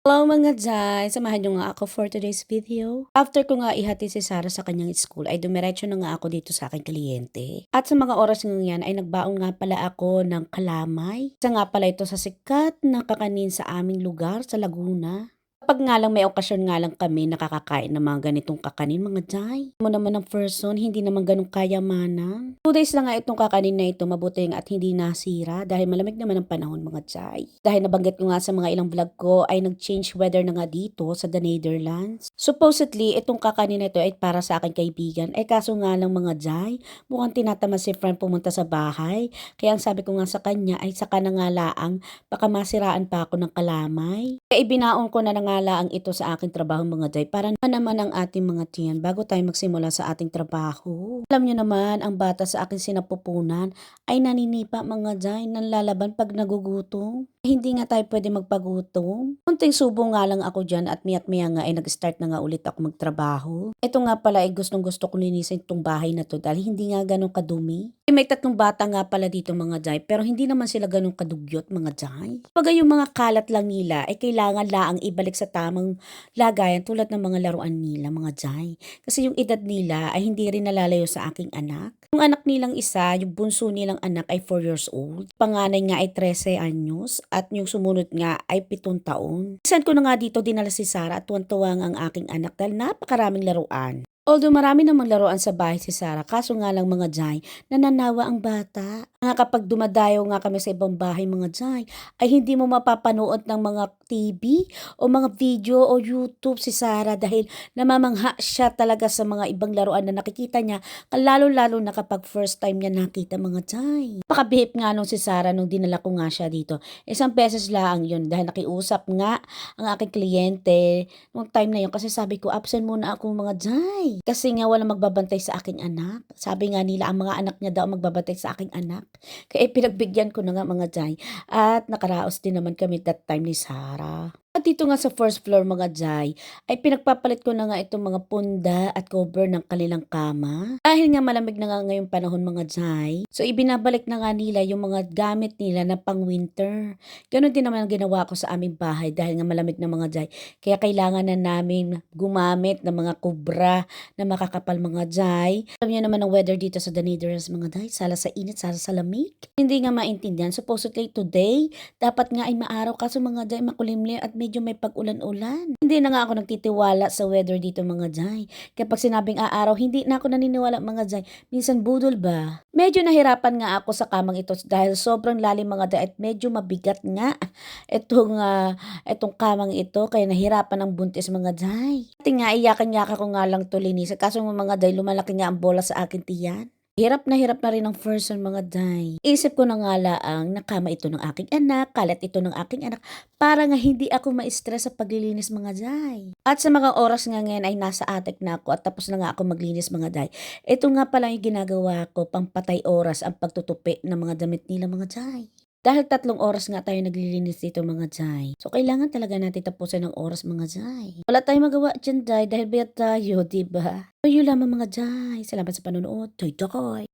Hello mga Jai! Samahan niyo nga ako for today's video. After ko nga ihati si Sarah sa kanyang school, ay dumiretso na nga ako dito sa aking kliyente. At sa mga oras nga yan ay nagbaon nga pala ako ng kalamay. Isa nga pala ito sa sikat na kakanin sa aming lugar sa Laguna. Kapag nga lang may okasyon nga lang kami nakakakain ng mga ganitong kakanin mga Jai. Mo naman ng person, hindi naman ganun kayamanan. Two days lang nga itong kakanin na ito mabuting at hindi nasira dahil malamig naman ang panahon mga Jai. Dahil nabanggit ko nga sa mga ilang vlog ko ay nag-change weather na nga dito sa the Netherlands. Supposedly, itong kakanin na ito ay para sa aking kaibigan. Ay kaso nga lang mga Jai, mukhang tinatama si friend pumunta sa bahay. Kaya ang sabi ko nga sa kanya ay saka na nga laang baka masiraan pa ako ng kalamay. Kaya ibinaon ko na nga laang ito sa aking trabaho mga Jai para naman ang ating mga tiyan bago tayo magsimula sa ating trabaho. Alam nyo naman, ang bata sa aking sinapupunan ay naninipa mga Jai ng lalaban pag nagugutom. Hindi nga tayo pwede magpagutom. Kunting subo nga lang ako dyan at miya't maya nga ay nag-start na nga ulit ako magtrabaho. Ito nga pala ay gustong gusto ko linisin itong bahay na to dahil hindi nga ganun kadumi. May tatlong bata nga pala dito mga Jai pero hindi naman sila ganun kadugyot mga Jai. Pag yung mga kalat lang nila ay kailangan laang ibalik sa tamang lagayan tulad ng mga laruan nila mga Jai. Kasi yung edad nila ay hindi rin nalalayo sa aking anak. Yung anak nilang isa, yung bunso nilang anak ay 4 years old. Panganay nga ay 13 anyos at yung sumunod nga ay 7 taon. Saan ko na nga dito dinala si Sarah at tuwan-tuwa ang aking anak dahil napakaraming laruan. Although marami namang laruan sa bahay si Sarah, kaso nga lang mga Jai, nananawa ang bata. Nga kapag dumadayo nga kami sa ibang bahay mga Jai, ay hindi mo mapapanood ng mga TV o mga video o YouTube si Sarah dahil namamangha siya talaga sa mga ibang laruan na nakikita niya, lalo-lalo na kapag first time niya nakita mga Jai. Pakabihip nga nung si Sarah nung dinala ko nga siya dito. Isang beses lang yun dahil nakiusap nga ang aking kliyente nung time na yun kasi sabi ko absent muna ako mga Jai. Kasi nga wala magbabantay sa aking anak. Sabi nga nila ang mga anak niya daw magbabantay sa aking anak. Kaya pinagbigyan ko na nga mga Jai. At nakaraos din naman kami that time ni Sarah. At dito nga sa first floor mga Jai, ay pinagpapalit ko na nga itong mga punda at cover ng kanilang kama. Dahil nga malamig na nga ngayong panahon mga Jai, so ibinabalik na nga nila yung mga gamit nila na pang winter. Ganon din naman ang ginawa ko sa aming bahay dahil nga malamig na mga Jai. Kaya kailangan na namin gumamit ng mga kubra na makakapal mga Jai. Alam niyo naman ang weather dito sa Netherlands mga Jai, sala sa init, sala sa lamig. Hindi nga maintindihan. Supposedly today, dapat nga ay maaraw kaso mga Jai makulimlim at medyo may pag-ulan-ulan. Hindi na nga ako nagtitiwala sa weather dito mga Jai. Kapag sinabing aaraw, hindi na ako naniniwala mga Jai. Minsan budol ba? Medyo nahirapan nga ako sa kamang ito dahil sobrang lalim mga Jai at medyo mabigat nga itong, uh, itong kamang ito kaya nahirapan ang buntis mga Jai. Ati nga iyakan-yaka ko nga lang to linisan kaso mga Jai lumalaki nga ang bola sa akin tiyan. Hirap na hirap na rin ang person mga day. Isip ko na nga laang nakama ito ng aking anak, kalat ito ng aking anak, para nga hindi ako ma-stress sa paglilinis mga day. At sa mga oras nga ngayon ay nasa atik na ako at tapos na nga ako maglinis mga day. Ito nga pala yung ginagawa ko, pampatay oras ang pagtutupi ng mga damit nila mga day. Dahil tatlong oras nga tayo naglilinis dito mga Jai. So, kailangan talaga natin tapusin ng oras mga Jai. Wala tayong magawa dyan Jai dahil bayat tayo, diba? So, yun lamang mga Jai. Salamat sa panonood. Toy Toy!